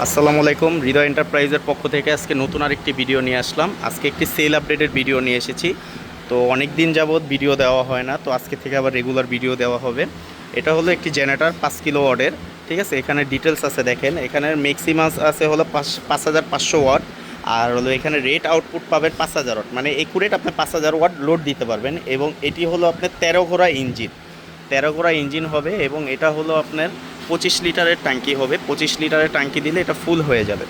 আসসালামু আলাইকুম, হৃদয় এন্টারপ্রাইজের পক্ষ থেকে আজকে নতুন আরেকটি ভিডিও নিয়ে আসলাম। আজকে একটি সেল আপডেটের ভিডিও নিয়ে এসেছি। তো অনেক দিন যাবৎ ভিডিও দেওয়া হয় না, তো আজকে থেকে আবার রেগুলার ভিডিও দেওয়া হবে। এটা হলো একটি জেনারেটর পাঁচ কিলো ওয়ার্ডের ঠিক আছে? এখানে ডিটেলস আছে দেখেন। এখানে ম্যাক্সিমাস আছে হলো পাঁচ পাঁচ হাজার পাঁচশো ওয়াট। আর হলো এখানে রেট আউটপুট পাবেন পাঁচ হাজার ওয়াট। মানে একুরেট আপনি পাঁচ হাজার ওয়াট লোড দিতে পারবেন এবং এটি হলো আপনার তেরো ঘোড়া ইঞ্জিন। তেরো ঘোড়া ইঞ্জিন হবে এবং এটা হলো আপনার পঁচিশ লিটারের ট্যাঙ্কি হবে। পঁচিশ লিটারের ট্যাঙ্কি দিলে এটা ফুল হয়ে যাবে।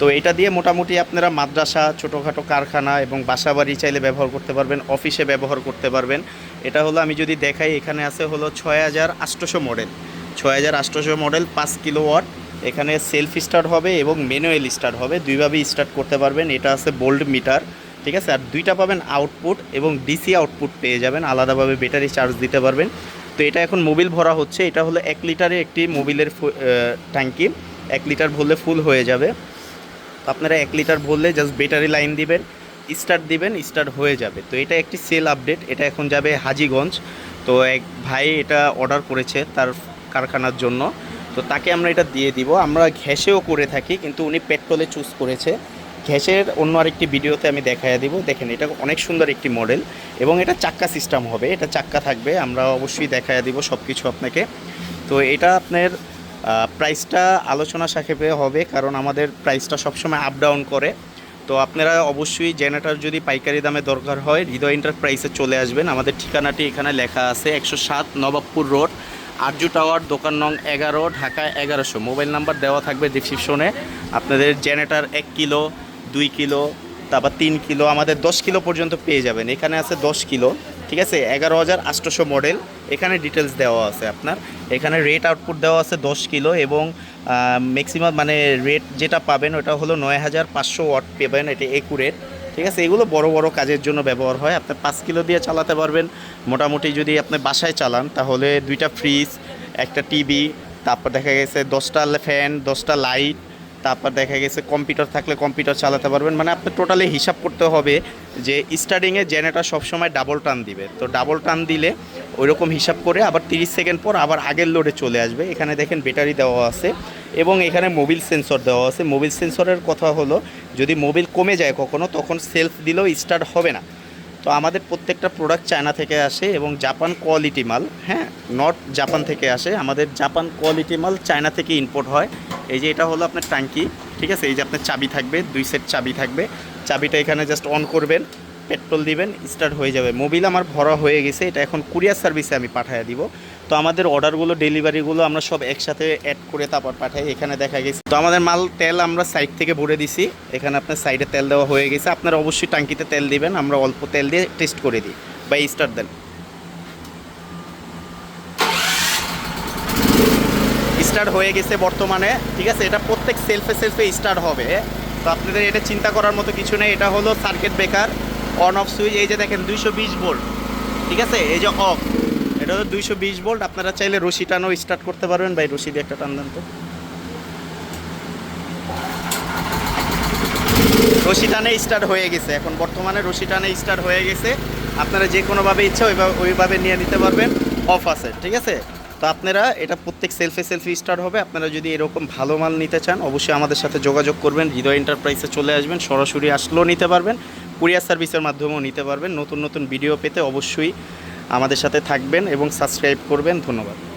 তো এটা দিয়ে মোটামুটি আপনারা মাদ্রাসা, ছোটোখাটো কারখানা এবং বাসা বাড়ি চাইলে ব্যবহার করতে পারবেন, অফিসে ব্যবহার করতে পারবেন। এটা হলো আমি যদি দেখাই, এখানে আছে হলো ছয় হাজার আটশোশো মডেল। ছয় হাজার আটশোশো মডেল, পাঁচ কিলো ওয়াট। এখানে সেলফ স্টার্ট হবে এবং ম্যানুয়াল স্টার্ট হবে। দুইভাবেই স্টার্ট করতে পারবেন। এটা আছে বোল্ড মিটার, ঠিক আছে? আর দুইটা পাবেন আউটপুট এবং ডিসি আউটপুট পেয়ে যাবেন। আলাদাভাবে ব্যাটারি চার্জ দিতে পারবেন। তো এটা এখন মোবিল ভরা হচ্ছে। এটা হলো এক লিটারে একটি মোবিলের ট্যাঙ্কি। এক লিটার ভরলে ফুল হয়ে যাবে। আপনারা এক লিটার ভরলে জাস্ট ব্যাটারি লাইন দিবেন, স্টার্ট দিবেন, স্টার্ট হয়ে যাবে। তো এটা একটি সেল আপডেট। এটা এখন যাবে হাজিগঞ্জ। তো এক ভাই এটা অর্ডার করেছে তার কারখানার জন্য। তো তাকে আমরা এটা দিয়ে দিব। আমরা ঘ্যাসেও করে থাকি, কিন্তু উনি পেট্রোলে চুজ করেছে। ঘ্যাসের অন্য আরেকটি ভিডিওতে আমি দেখাইয়া দিব। দেখেন, এটা অনেক সুন্দর একটি মডেল এবং এটা চাক্কা সিস্টেম হবে। এটা চাক্কা থাকবে, আমরা অবশ্যই দেখাইয়া দিব সব কিছু আপনাকে। তো এটা আপনার প্রাইসটা আলোচনা সাপেক্ষে হবে, কারণ আমাদের প্রাইসটা সবসময় আপ ডাউন করে। তো আপনারা অবশ্যই জেনারেটর যদি পাইকারি দামে দরকার হয়, হৃদয় এন্টারপ্রাইসে চলে আসবেন। আমাদের ঠিকানাটি এখানে লেখা আছে, একশো সাত নবাবপুর রোড, আরজু টাওয়ার, দোকান নং এগারো, ঢাকা এগারোশো। মোবাইল নাম্বার দেওয়া থাকবে ডিসক্রিপশনে আপনাদের জেনারেটর এক কিলো দুই কিলো, তারপর তিন কিলো, আমাদের দশ কিলো পর্যন্ত পেয়ে যাবেন। এখানে আছে দশ কিলো, ঠিক আছে? এগারো হাজার আটশোশো মডেল এখানে ডিটেলস দেওয়া আছে আপনার। এখানে রেট আউটপুট দেওয়া আছে দশ কিলো এবং ম্যাক্সিমাম মানে রেট যেটা পাবেন ওটা হলো নয় হাজার পাঁচশো ওয়াট পেবেন, এটা একুরেট ঠিক আছে? এগুলো বড় বড় কাজের জন্য ব্যবহার হয়। আপনি পাঁচ কিলো দিয়ে চালাতে পারবেন। মোটামুটি যদি আপনি বাসায় চালান, তাহলে দুইটা ফ্রিজ একটা টিভি তারপর দেখা গেছে দশটা ফ্যান দশটা লাইট তারপর দেখা গেছে কম্পিউটার থাকলে কম্পিউটার চালাতে পারবেন। মানে আপনি টোটালি হিসাব করতে হবে যে স্টার্টিংয়ে জেনারেটর সবসময় ডাবল টান দিবে। তো ডাবল টান দিলে ওই রকম হিসাব করে আবার তিরিশ সেকেন্ড পর আবার আগের লোডে চলে আসবে। এখানে দেখেন ব্যাটারি দেওয়া আছে এবং এখানে মোবিল সেন্সর দেওয়া আছে। মোবিল সেন্সরের কথা হলো, যদি মোবিল কমে যায় কখনো, তখন সেলফ দিলেও স্টার্ট হবে না। তো আমাদের প্রত্যেকটা প্রোডাক্ট চায়না থেকে আসে এবং জাপান কোয়ালিটি মাল হ্যাঁ? নট জাপান থেকে আসে। আমাদের জাপান কোয়ালিটি মাল চায়না থেকে ইম্পোর্ট হয়। এই যে এটা হলো আপনার ট্যাঙ্কি, ঠিক আছে? এই যে আপনার চাবি থাকবে, দুই সেট চাবি থাকবে। চাবিটা এখানে জাস্ট অন করবেন। পেট্রোল দিবেন স্টার্ট হয়ে যাবে। মোবিল আমার ভরা হয়ে গেছে, এটা এখন কুরিয়ার সার্ভিসে আমি পাঠিয়ে দিব। তো আমাদের অর্ডারগুলো, ডেলিভারিগুলো আমরা সব একসাথে অ্যাড করে তারপর পাঠাই, এখানে দেখা গেছে। তো আমাদের মাল তেল আমরা সাইড থেকে ভরে দিছি, এখানে আপনার সাইডে তেল দেওয়া হয়ে গেছে। আপনারা অবশ্যই টাঙ্কিতে তেল দিবেন, আমরা অল্প তেল দিয়ে টেস্ট করে দিই। বা স্টার্ট দেন। স্টার্ট হয়ে গেছে বর্তমানে, ঠিক আছে? এটা প্রত্যেক সেলফে সেলফে স্টার্ট হবে। তো আপনাদের এটা চিন্তা করার মতো কিছু নেই, এটা হলো circuit breaker on off switch এই যে দেখেন দুইশো বিশ ভোল্ট ঠিক আছে? এই যে অফ এটা হলো দুইশো বিশ ভোল্ট আপনারা চাইলে রশি টানও স্টার্ট করতে পারবেন। ভাই, রশি দিয়ে একটা টান দেন তো। রশি টানে স্টার্ট হয়ে গেছে। এখন বর্তমানে রশি টানে স্টার্ট হয়ে গেছে। আপনারা যে কোনোভাবে ইচ্ছা ওইভাবে ওইভাবে নিয়ে নিতে পারবেন। অফ আছে, ঠিক আছে? তো আপনারা এটা প্রত্যেক সেলফে সেলফি স্টার্ট হবে। আপনারা যদি এরকম ভালো মাল নিতে চান, অবশ্যই আমাদের সাথে যোগাযোগ করবেন। হৃদয় এন্টারপ্রাইসে চলে আসবেন। সরাসরি আসলেও নিতে পারবেন। কুরিয়ার সার্ভিসের মাধ্যমেও নিতে পারবেন। নতুন নতুন ভিডিও পেতে অবশ্যই আমাদের সাথে থাকবেন এবং সাবস্ক্রাইব করবেন। ধন্যবাদ।